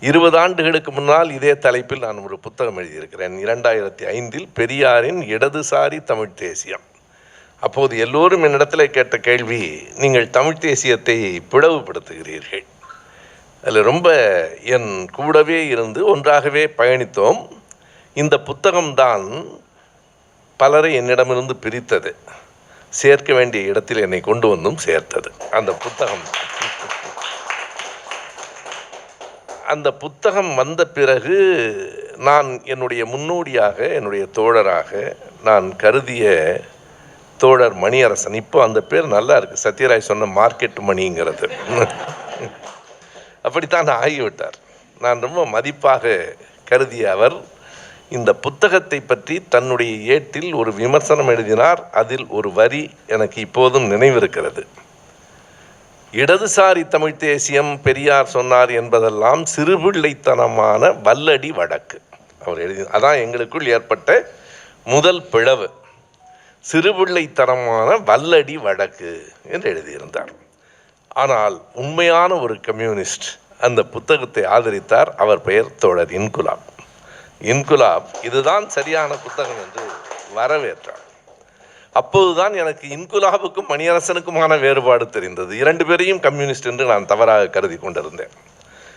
இருபது ஆண்டுகளுக்கு முன்னால் இதே தலைப்பில் நான் ஒரு புத்தகம் எழுதியிருக்கிறேன். இரண்டாயிரத்தி ஐந்தில் பெரியாரின் இடதுசாரி தமிழ் தேசியம். அப்போது எல்லோரும் என்னிடத்தில் கேட்ட கேள்வி நீங்கள் தமிழ் தேசியத்தை பிளவுபடுத்துகிறீர்கள். அதில் ரொம்ப என் கூடவே இருந்து ஒன்றாகவே பயணித்தோம். இந்த புத்தகம்தான் பலரை என்னிடமிருந்து பிரித்தது. சேர்க்க வேண்டிய இடத்தில் என்னை கொண்டு வந்தும் சேர்த்தது. அந்த புத்தகம் அந்த புத்தகம் வந்த பிறகு நான் என்னுடைய முன்னோடியாக என்னுடைய தோழராக நான் கருதிய தோழர் மணியரசன். இப்போ அந்த பேர் நல்லா இருக்குது சத்யராய் சொன்ன மார்க்கெட் மணிங்கிறது. அப்படித்தான் ஆகிவிட்டார். நான் ரொம்ப மதிப்பாக கருதிய அவர் இந்த புத்தகத்தை பற்றி தன்னுடைய ஏட்டில் ஒரு விமர்சனம் எழுதினார். அதில் ஒரு வரி எனக்கு இப்போதும் நினைவிருக்கிறது. இடதுசாரி தமிழ் தேசியம் பெரியார் சொன்னார் என்பதெல்லாம் சிறுபிள்ளைத்தனமான வல்லடி வழக்கு அவர் எழுதி அதான் எங்களுக்குள் ஏற்பட்ட முதல் பிளவு. சிறுபிள்ளைத்தனமான வல்லடி வழக்கு என்று எழுதியிருந்தார். ஆனால் உண்மையான ஒரு கம்யூனிஸ்ட் அந்த புத்தகத்தை ஆதரித்தார் அவர் பெயர் தோழர் இன்குலாப். இன்குலாப் இதுதான் சரியான புத்தகம் என்று வரவேற்றார். அப்போதுதான் எனக்கு இன்குலாபுக்கும் மணியரசனுக்குமான வேறுபாடு தெரிந்தது. இரண்டு பேரையும் கம்யூனிஸ்ட் என்று நான் தவறாக கருதி கொண்டிருந்தேன்.